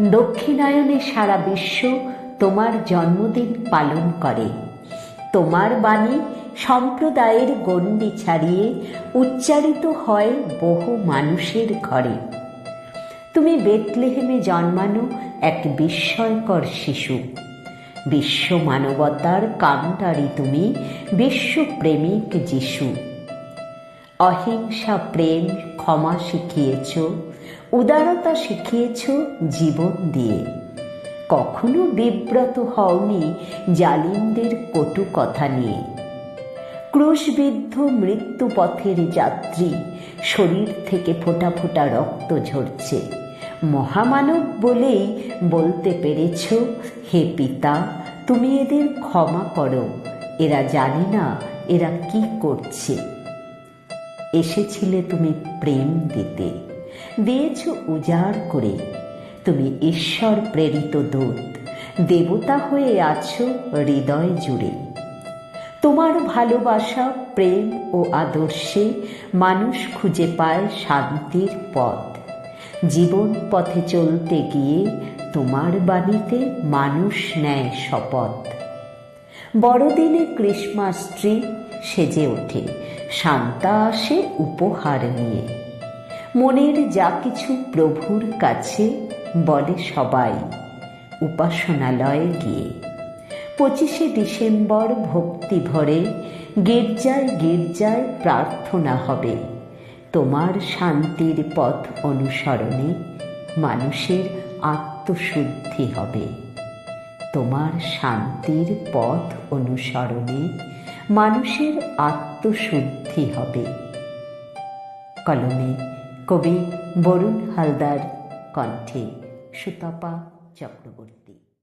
দক্ষিণায়নে সারা বিশ্ব তোমার জন্মদিন পালন করে। তোমার বাণী সম্প্রদায়ের গণ্ডি ছাড়িয়ে উচ্চারিত হয় বহু মানুষের ঘরে। তুমি বেতলেহেমে জন্মানো এক বিস্ময়কর শিশু। বিশ্ব মানবতার কান্ডারি তুমি বিশ্বপ্রেমিক যিশু। অহিংসা প্রেম ক্ষমা শিখিয়েছ উদারতা শিখিয়েছ জীবন দিয়ে। কখনো বিব্রত হওনি জালিমদের কটু কথা নিয়ে। ক্রুশবিদ্ধ মৃত্যুপথের যাত্রী, শরীর থেকে ফোটা ফোটা রক্ত ঝরছে। মহামানব বলেই বলতে পেরেছ, হে পিতা, তুমি এদের ক্ষমা করো, এরা জানে না এরা কি করছে। এসেছিলে তুমি প্রেম দিতে। দিয়েছ উজাড় করে। তুমি ঈশ্বর প্রেরিত দূত, দেবতা হয়ে আছো হৃদয় জুড়ে। তোমার ভালোবাসা, প্রেম ও আদর্শে মানুষ খুঁজে পায় শান্তির পথ। জীবন পথে চলতে গিয়ে তোমার বাণীতে মানুষ নেয় শপথ। বড়দিনে ক্রিসমাস ট্রি সেজে ওঠে, শান্তা আসে উপহার নিয়ে। মনের যা কিছু প্রভুর কাছে বলে সবাই, উপাসনালয়ে গিয়ে। পঁচিশে ডিসেম্বর ভক্তি ভরে গির্জায় গির্জায় প্রার্থনা হবে। তোমার শান্তির পথ অনুসরণে মানুষের আত্মশুদ্ধি হবে। তোমার শান্তির পথ অনুসরণে মানুষের আত্মশুদ্ধি হবে। কলমে কবি বরুণ হালদার কণ্ঠে সুতপা চক্রবর্তী।